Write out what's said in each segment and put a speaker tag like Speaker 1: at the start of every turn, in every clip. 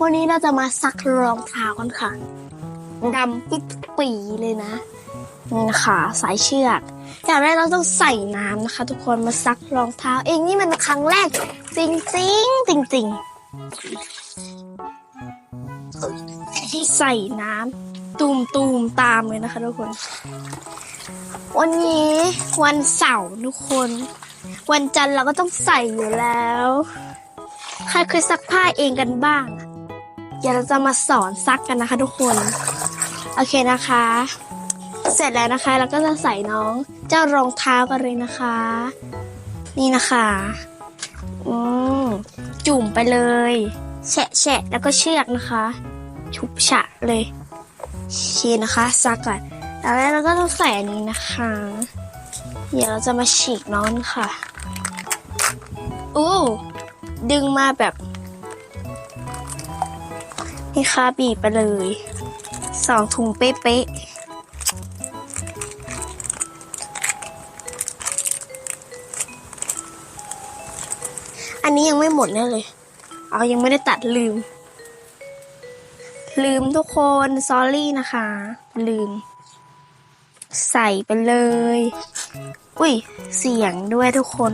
Speaker 1: วันนี้เราจะมาซักรองเท้ากันค่ะดำปิ๊ดปีเลยนะนี่นะคะสายเชือกอย่างแรกเราต้องใส่น้ำนะคะ ทุกคนมาซักรองเท้าเองนี่มันครั้งแรกจริงจริงจริงใส่น้ำตูมตูมตามเลยนะคะ ทุกคน วันนี้วันเสาร์ทุกคน วันจันทร์เราก็ต้องใส่อยู่แล้ว ใครเคยซักผ้าเองกันบ้างอะเดี๋ยวเราจะมาสอนซักกันนะคะ ทุกคน โอเคนะคะ เสร็จแล้วนะคะ เราก็จะใส่น้องเจ้ารองเท้ากันเลยนะคะ นี่นะคะอืมจุ่มไปเลย แฉะแฉะแล้วก็เชือกนะคะ ชุบฉะเลยโอเคนะคะซักก่อนแล้วเราก็ต้องใส่อันนี้นะคะ เดี๋ยวเราจะมาฉีกน้องค่ะอู้ ดึงมาแบบ นี่ค่ะบีบไปเลยสองถุงเป๊ะๆอันนี้ยังไม่หมดแน่เลย เอายังไม่ได้ตัดลืม ลืมทุกคนซอรี่นะคะ ลืม ใส่ไปเลย อุ้ย เสียงด้วยทุกคน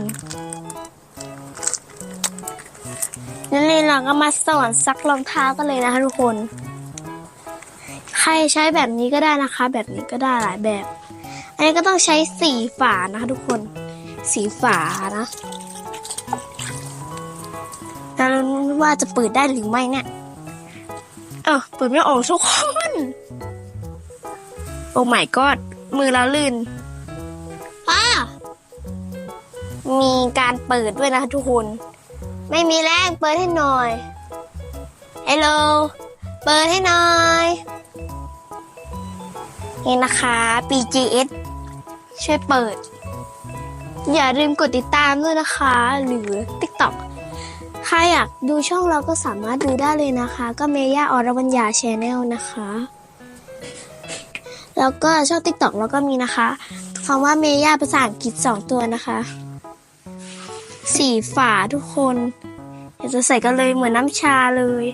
Speaker 1: นั่นเลยเราก็มาสอนซักรองเท้ากันเลยนะคะทุกคน ใครใช้แบบนี้ก็ได้นะคะ แบบนี้ก็ได้หลายแบบ อันนี้ก็ต้องใช้สีฝานะคะ ทุกคน สีฝานะแล้วว่าจะเปิดได้หรือไม่เนี่ย เออเปิดไม่ออกทุกคน โอ้ my god มือเราลื่นป้ามีการเปิดด้วยนะคะทุกคน ไม่มีแรงเปิดให้หน่อยฮัลโหลเปิดให้หน่อยนี่นะคะ PGS ช่วยเปิด อย่าลืมกดติดตามด้วยนะคะ หรือ TikTok ใครอยากดูช่องเราก็สามารถดูได้เลยนะคะ ก็เมย่าอรวัญญาชแนลนะคะ แล้วก็ช่อง TikTok เราก็มีนะคะคำว่าเมย่าภาษาอังกฤษสองตัวนะคะ สีฝาทุกคนเดี๋ยวจะใส่กันเลยเหมือนน้ำชาเลย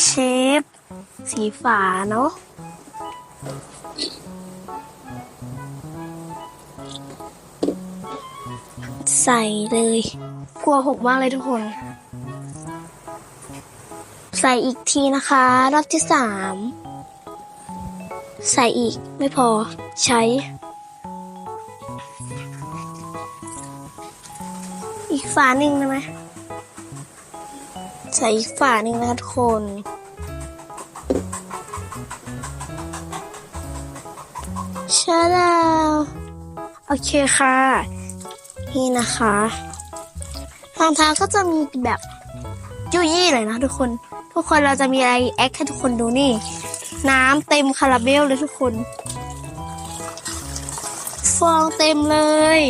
Speaker 1: เชฟ สีฝาเนาะใส่เลยกลัวหกมากเลยทุกคน ใส่อีกทีนะคะ รอบที่สาม ใส่อีกไม่พอใช้ ฝาหนึ่งได้ไหมใส่อีกฝาหนึ่งนะคะทุกคนช่แล้วโอเคค่ะ นี่นะคะรองเท้าก็จะมีแบบยุ่ยยี่เลยนะทุกคน ทุกคนเราจะมีอะไรแอคให้ทุกคนดูนี่ น้ำเต็มคาราเบลเลยทุกคน ฟองเต็มเลย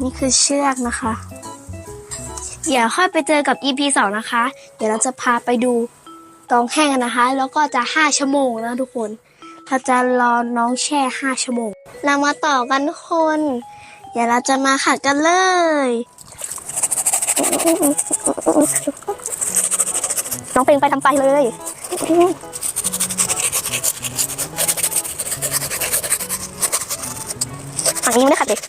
Speaker 1: นี่คือเชือกนะคะ เดี๋ยวค่อยไปเจอกับ EP สองนะคะ เดี๋ยวเราจะพาไปดูกองแห้งกันนะคะ แล้วก็จะห้าชั่วโมงนะทุกคน เราจะรอน้องแช่ห้าชั่วโมง เรามาต่อกันทุกคน เดี๋ยวเราจะมาขัดกันเลยน้องเพลงไปทำไปเลย ฝั่งนี้ไม่ได้ขัดเลย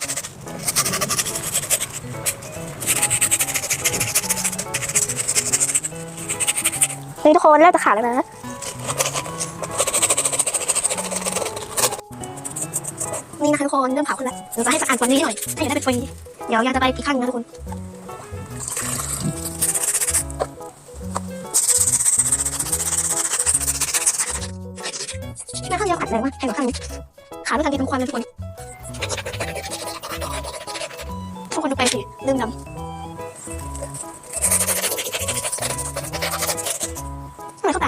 Speaker 1: ี่ทุกคนเริ่มจะขาดแล้วนะนี่นะคะทุกคนเริ่มเผาคนแล้วเดี๋ยวจะให้สะอาดกว่านี้หน่อยให้ได้เป็นฟรีเดี๋ยวยังจะไปอีกขั้นนะทุกคนแม่ข้างเดียวขัดแรงมากแรงกว่าข้างนี้ขาไม่ทันทีทั้งควันเลยทุกคน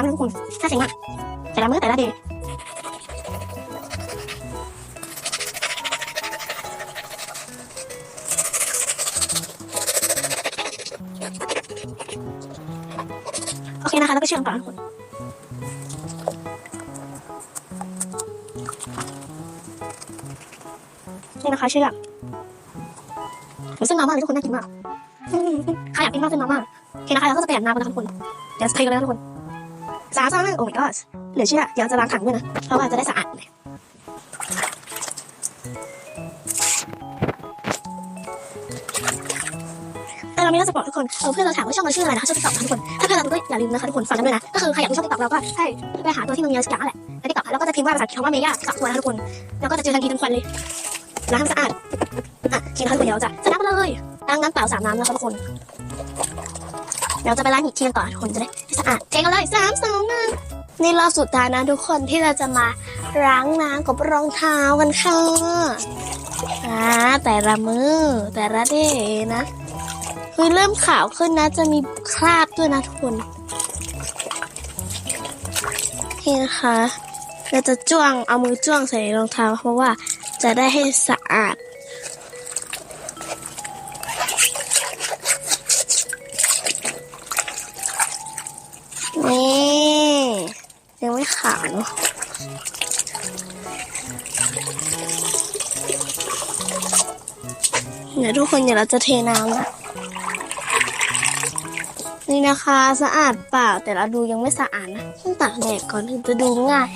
Speaker 1: ามเลยทุกคนน่าเสียงมากแต่ละมื้อแต่ละเดย์โอเคนะคะ แล้วก็เชื่อมต่อทุกคนนี่นะคะเชือกเหมือนเส้นมาม่าเลยทุกคนน่ากินมากใครอยากกินมากเส้นมาม่าโอเคนะคะเราก็จะเปลี่ยนน้ำกันนะทุกคนเดี๋ยวเทกันเลยทุกคน สามสองหนึ่งโอ้ my god เหลือเชื่อเดี๋ยวจะล้างถังด้วยนะ เพราะว่าจะได้สะอาดเลยเราไม่น่าจะบอกทุกคนเออเพื่อนเราถามว่าช่องเราชื่ออะไรนะคะช่องติ๊กต็อกทุกคน ถ้าเพื่อนเราดูก็อย่าลืมนะคะทุกคนฟังกันด้วยนะ ก็คือใครอยากดูช่องติ๊กต็อกเราก็ให้ไปหาตัวที่มันมีอะไรสักอย่างแหละในติ๊กต็อกแล้วก็จะพิมพ์ว่าภาษาอังกฤษคำว่าเมย่ากับตัวนะคะทุกคน แล้วก็จะเจอทันทีทันควันเลยล้างให้สะอาดอะโอเคนะคะทุกคนเดี๋ยวเราจะส่น้ำไปเลยล้างน้ำเปล่าสามน้ำนะคะทุกคน เดี๋ยวจะไปล้างอีกทีก่อนทุกคนจะได้สะอาดเทกันเลยสามสองหนึ่งนี่รอบสุดท้ายนะทุกคนที่เราจะมาล้างน้ำกับรองเท้ากันค่ะอ่าแต่ละมือแต่ละเดนะคือเริ่มขาวขึ้นนะ จะมีคราบด้วยนะทุกคนนี่นะคะเราจะจ้วงเอามือจ้วงใส่รองเท้า เพราะว่าจะได้ให้สะอาด ขาวเนอะเดี๋ยวทุกคนเดี๋ยวเราจะเทน้ำนะนี่นะคะสะอาดเปล่าแต่เราดูยังไม่สะอาดนะต้องตากแดดก่อนถึงจะดูง่าย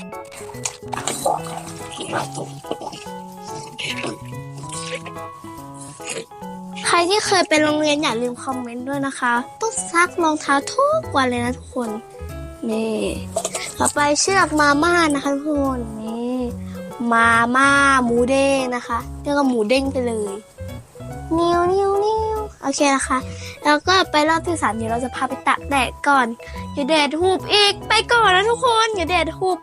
Speaker 1: ใครที่เคยไปโรงเรียนอย่าลืมคอมเมนต์ด้วยนะคะ ต้องซักรองเท้าทุกวันเลยนะทุกคน นี่ ต่อไปเชือกมาม่านะคะทุกคนนี่มาม่าหมูเด้งนะคะเรียกว่าหมูเด้งไปเลยนิ้วนิ้วนิ้วโอเคนะคะ แล้วก็ไปรอบที่สามเดี๋ยวเราจะพาไปตากแดดก่อน อย่าแดดหูบอีกไปก่อนนะทุกคน อย่าแดดหูบ